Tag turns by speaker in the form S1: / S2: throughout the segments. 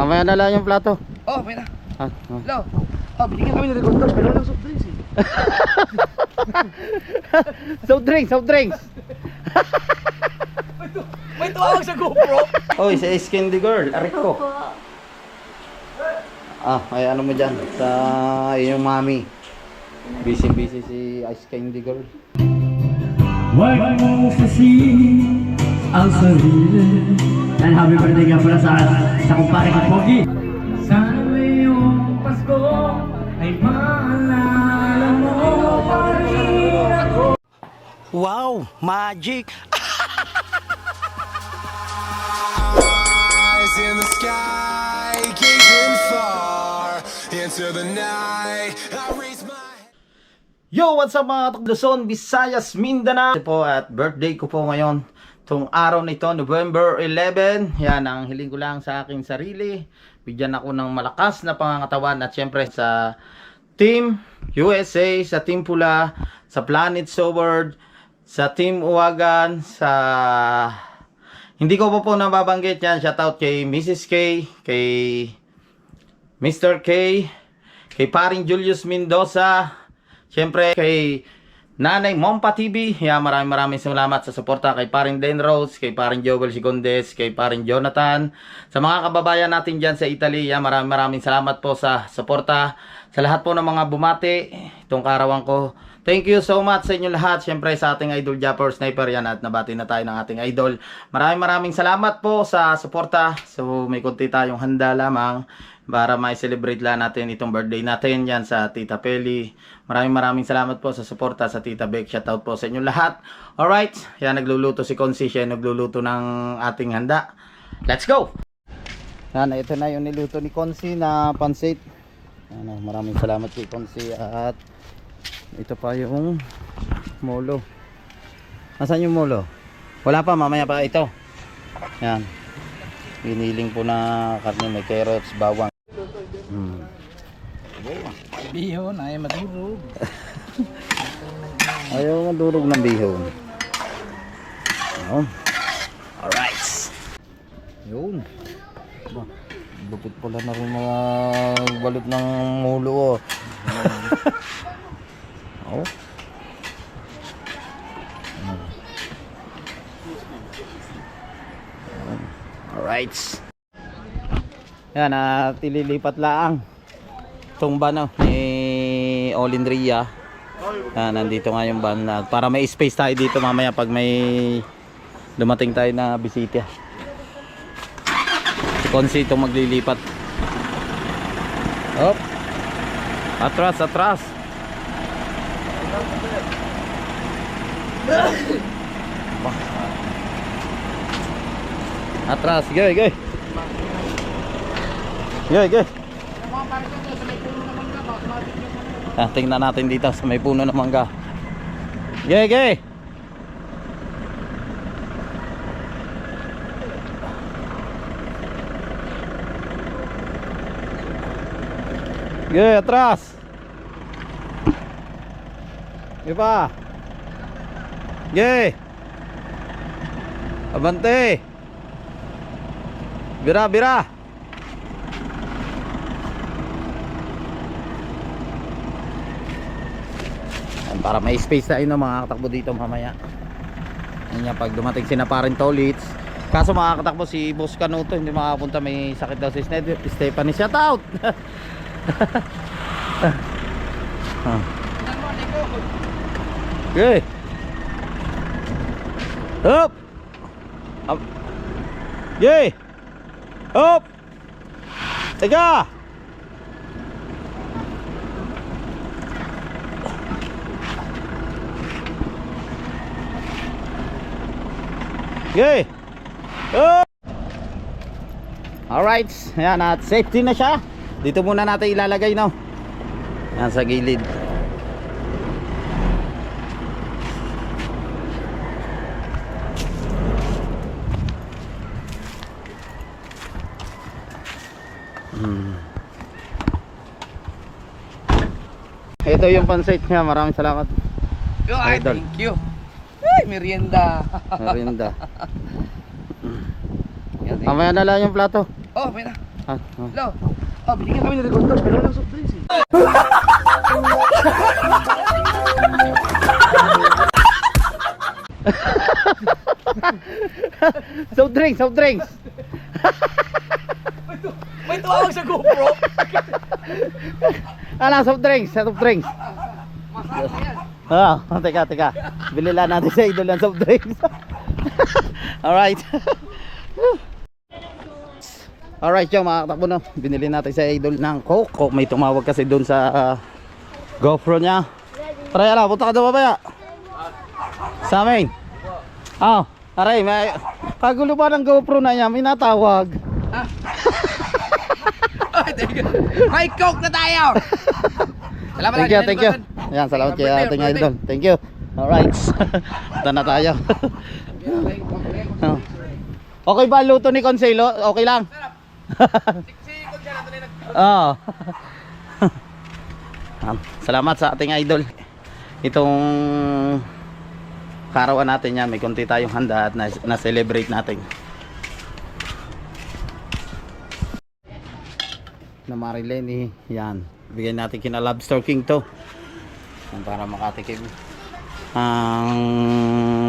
S1: Mamaya na lang yung plato.
S2: Oh, may na.
S1: Ah, ah.
S2: Hello. Oh, binigyan kami ng recorder pero walang soft drinks eh.
S1: soft drinks, soft drinks.
S2: May, tu may tuwawag sa GoPro.
S1: Oy, sa Candy Girl, arik ko. Ah, ay ano mo dyan? Sa iyong mami. Busy-busy si Ice Candy Girl.
S3: Huwag mong sasihin ang sarili And happy birthday nga pala sa, sa kumpare ko, Pogi. Sana ngayong Pasko ay maalala mo pa rin ako.
S1: Wow, magic!
S4: eyes in the sky, gazing far into the night. I raise my
S1: Yo, what's up mga Luzon, Visayas, Mindanao. Ito po at birthday ko po ngayon Itong araw na ito, November 11 Yan, ang hiling ko lang sa aking sarili Bigyan ako ng malakas na pangangatawan At syempre sa Team USA, sa Team Pula Sa Planet Sword Sa Team Uwagan Sa Hindi ko po po nababanggit yan Shoutout kay Mrs. K Kay Mr. K Kay paring Julius Mendoza Siyempre kay Nanay Mompa TV, yeah, maraming maraming salamat sa suporta kay paring Den Rose, kay paring Joel Sigondes, kay paring Jonathan. Sa mga kababayan natin dyan sa Italy, yeah, maraming maraming salamat po sa suporta. Sa lahat po ng mga bumati, itong karawan ko. Thank you so much sa inyo lahat. Siyempre sa ating idol Japper Sniper yan at nabati na tayo ng ating idol. Maraming maraming salamat po sa suporta. So may konti tayong handa lamang para ma-celebrate lang natin itong birthday natin yan sa Tita Peli. Maraming maraming salamat po sa suporta sa Tita Beck. Shoutout po sa inyo lahat. Alright, yan nagluluto si Consi. Siya nagluluto ng ating handa. Let's go! Yan, ito na yung niluto ni Consi na pansit. Ano, maraming salamat kay Consi at ito pa yung molo. Nasaan yung molo? Wala pa, mamaya pa ito. Yan. Biniling po na karne, may carrots, bawang. Hmm.
S2: Bihon, ay matulog.
S1: Ayaw madurog ng bihon. Yun. Alright. Yun. Lupit pala na rin mga balot ng mulo oh. oh. Alright. Yan, at ililipat laang. Itong van oh, ni Olindria. Ah, nandito nga yung van na para may space tayo dito mamaya pag may dumating tayo na bisita. Si Consi itong maglilipat. Hop. Atras, atras. Atras, gay, gay. Gay, gay. Ah, tingnan natin dito sa may puno ng mangga. Gay, gay. Gay, atras. Iba. Gay. Abante. Bira, bira. Para may space tayo no, mga katakbo dito mamaya yan pag dumating si na parin tolits kaso makakatakbo si Boss Canuto hindi makapunta may sakit daw si Stephanie shout out okay up um, up yay up teka Okay. Oh! Alright, ayan at safety na siya. Dito muna natin ilalagay no. Yan sa gilid. Hmm. Ito yung pansit niya. Maraming salamat.
S2: Yo, ay,
S1: Idol.
S2: thank you. Ay, merienda.
S1: Merinda.
S2: Yan, thank you.
S1: Mamaya na lang yung plato.
S2: Oh, may na.
S1: Ah, ah.
S2: Lo. Binigyan kami ng rekondo, pero walang soft drinks eh.
S1: Soft drinks, soft drinks.
S2: May tuwawag sa GoPro.
S1: Ano, soft drinks, soft drinks. Ah, teka, teka. Bili lang natin sa idol ng soft drinks. Alright. Alright, yung mga katakbo no. Binili natin sa idol ng. Coke. May tumawag kasi doon sa ah, GoPro niya. Tara, ala, punta ka doon babaya. Sa amin. Ah, aray, may kagulo pa ng GoPro na niya. May natawag.
S2: You. May coke na tayo! Salamat
S1: Thank you, thank you. Ayan, salamat kay
S2: Birthday,
S1: ating idol. Thank you. Alright. Punta na tayo. Oh. okay ba luto ni Conselo? Okay lang? Oo. Salamat sa ating idol. Itong karawan natin yan, may konti tayong handa at na- na-celebrate natin. Na Marilene, yan. Bigyan natin kina Lobster King to. Yan, Para makatikim. Ang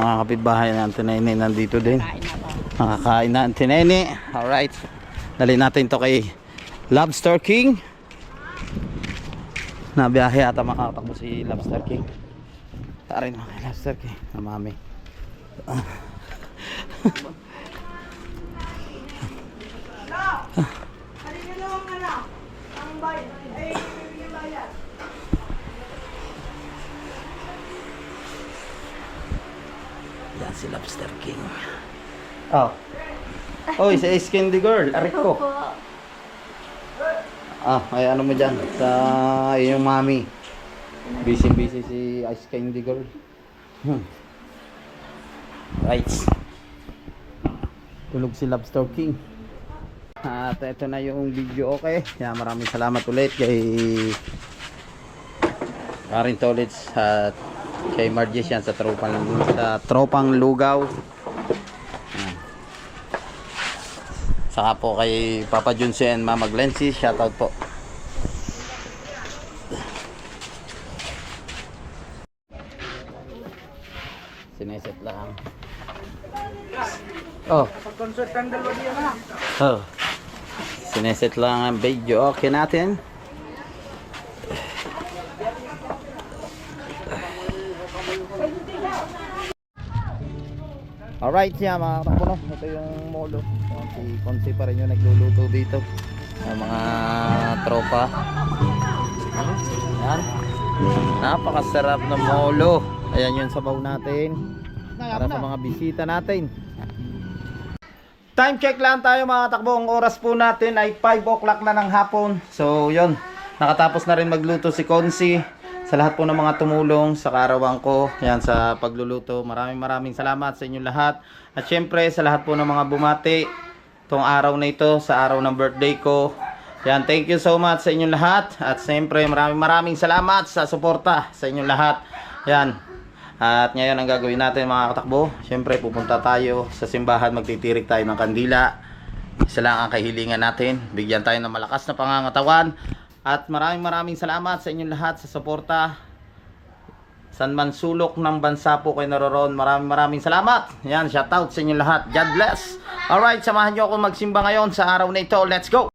S1: mga kapitbahay natin na ini nandito din. Makakain na tinene. Alright. Dali natin to kay Lobster King. Nabiyahe ata makatakbo si Lobster King. Tarin mo kay Lobster King. Na mami. Yan si Lobster King. Oh. Oy, sa Candy Girl, arik ko. Ah, ay ano mo dyan sa iyong mami. Busy busy si Ice Candy Girl. Hmm. Right. Tulog si Lobster King. At ito na yung video okay. Kaya maraming salamat ulit kay Karin Tolits at kay Marges yan sa tropang sa tropang lugaw. Yan. Saka po kay Papa Junse and Mama Glency, shoutout po. Sineset lang. Oh.
S2: Pag-concert ang dalawa na.
S1: Oh. Sineset lang ang video okay natin. Alright siya mga kapuno. Ito yung molo. Si Consi pa rin yung nagluluto dito. Ang mga tropa. Yan. Napakasarap na molo. Ayan yung sabaw natin. Para sa mga bisita natin. Time check lang tayo mga takbo. Ang oras po natin ay 5 o'clock na ng hapon. So, yun. Nakatapos na rin magluto si Konsi. Sa lahat po ng mga tumulong sa karawan ko. Yan sa pagluluto. Maraming maraming salamat sa inyong lahat. At syempre sa lahat po ng mga bumati. Itong araw na ito sa araw ng birthday ko. Yan, thank you so much sa inyong lahat. At syempre maraming maraming salamat sa suporta sa inyong lahat. Yan, at ngayon ang gagawin natin mga katakbo, syempre pupunta tayo sa simbahan, magtitirik tayo ng kandila. Isa lang ang kahilingan natin, bigyan tayo ng malakas na pangangatawan. At maraming maraming salamat sa inyong lahat sa suporta. San man sulok ng bansa po kayo naroon, maraming maraming salamat. Yan, shout out sa inyong lahat. God bless. Alright, samahan nyo ako magsimba ngayon sa araw na ito. Let's go!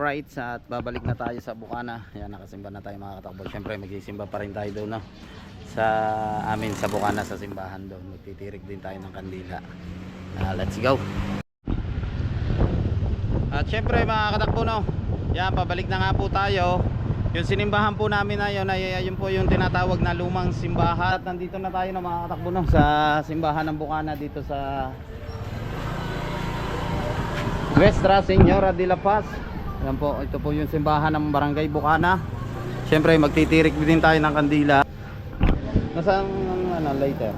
S1: Alright, at babalik na tayo sa Bukana. Ayan, nakasimba na tayo mga katakbo. Siyempre, magsisimba pa rin tayo doon, no? Sa amin, sa Bukana, sa simbahan doon. Magtitirik din tayo ng kandila. Ah, let's go! At syempre mga katakbo no, yan pabalik na nga po tayo. Yung sinimbahan po namin na yun ay yun po yung tinatawag na lumang simbahan. At nandito na tayo no mga katakbo no sa simbahan ng Bukana dito sa Nuestra Señora de la Paz. Yan po, ito po yung simbahan ng Barangay Bukana. Syempre magtitirik din tayo ng kandila. Nasaan ang ano, later?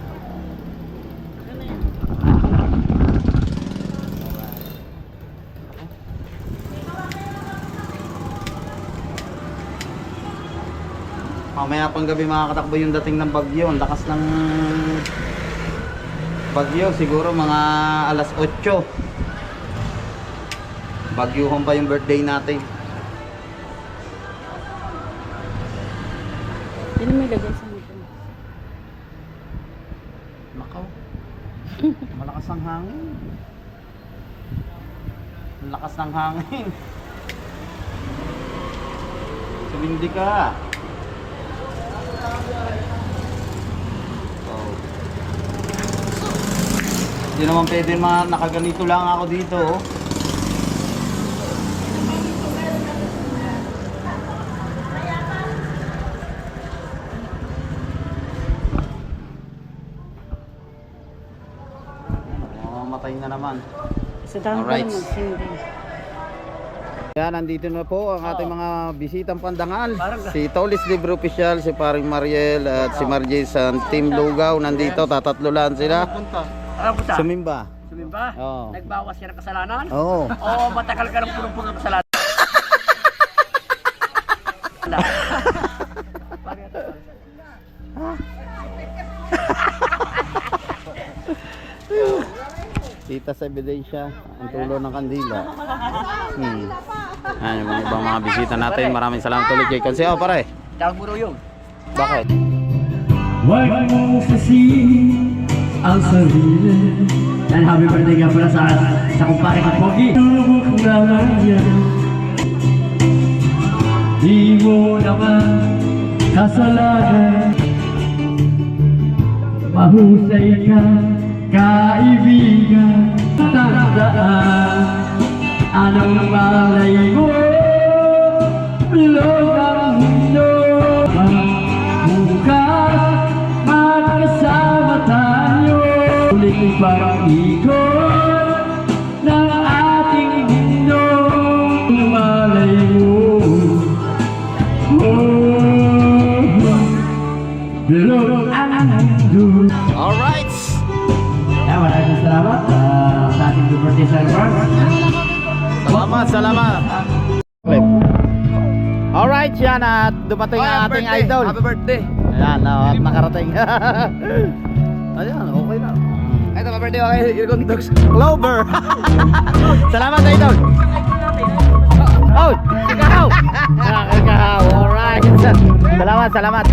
S1: Mamaya pang gabi mga katakbo yung dating ng bagyo. Ang lakas ng bagyo. Siguro mga alas 8. Bagyuhon pa yung birthday natin.
S5: Hindi mo ilagay sa nito.
S1: Nakaw. Malakas ang hangin. Ang lakas ng hangin. Sumindi ka. Oh. Hindi naman pwede ma nakaganito lang ako dito. Oh.
S5: Sa dami
S1: Alright.
S5: naman, sindi.
S1: Yan, nandito na po ang ating mga bisitang pandangal. Si Tolis Libre Official, si Paring Mariel at si Marjay sa Team Lugaw. Nandito, tatatlo lang sila.
S3: Ano punta?
S1: Sumimba.
S3: Sumimba?
S1: Oo.
S3: Nagbawas ka ng kasalanan?
S1: Oo.
S3: Oo, matagal ka ng purong-purong ng kasalanan.
S1: Tita sa ebidensya, ang tulo ng kandila. Hmm. Yan yung mga ibang mga bisita natin. Maraming salamat ulit kay Kanseo, pare.
S3: Tawag mo raw yun.
S1: Bakit?
S3: Huwag mo sasihin ang sarili And happy birthday nga pala sa, sa kumpare ko Pogi Lubok naman yan Di mo naman kasalanan Mahusay ka, kaibigan Tandaan, anong malay mo? Bilog ang mundo. Bukas, magkasama tayo. Ulit parang birthday celebrant.
S1: Salamat, salamat. Alright, yan at dumating ang ating idol.
S2: Happy birthday.
S1: Ayan, oh, at nakarating. Ayan, okay na.
S2: Ito, happy birthday kay Irgon Dogs.
S1: Clover. Salamat, idol. Oh, ikaw. Ikaw. Alright. Salamat, salamat.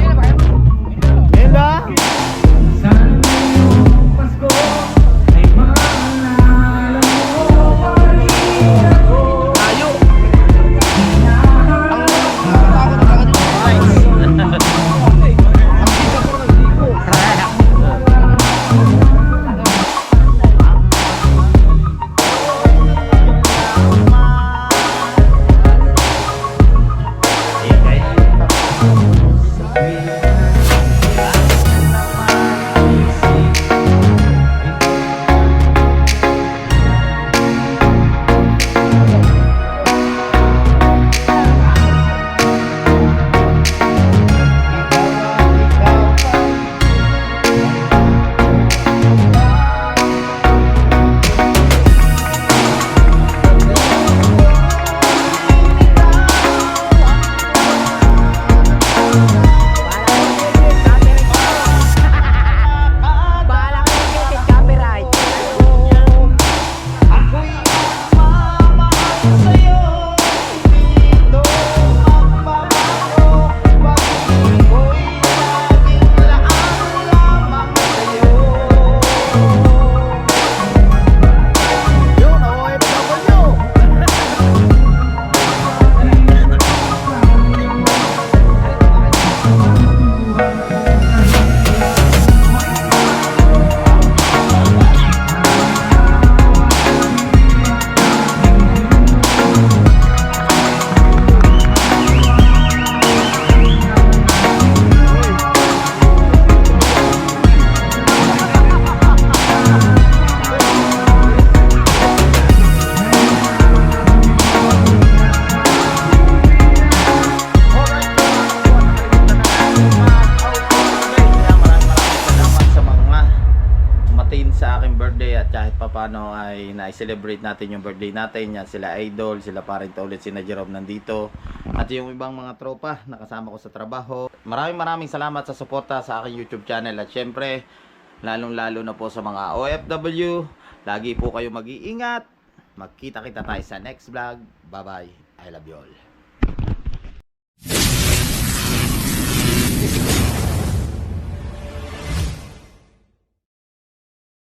S1: Kahit papano ay na-celebrate natin yung birthday natin. Yan sila Idol, sila parin ulit si na Jerome nandito. At yung ibang mga tropa na kasama ko sa trabaho. Maraming maraming salamat sa suporta sa aking YouTube channel. At syempre, lalong lalo na po sa mga OFW. Lagi po kayo mag-iingat. Magkita-kita tayo sa next vlog. Bye-bye. I love you all.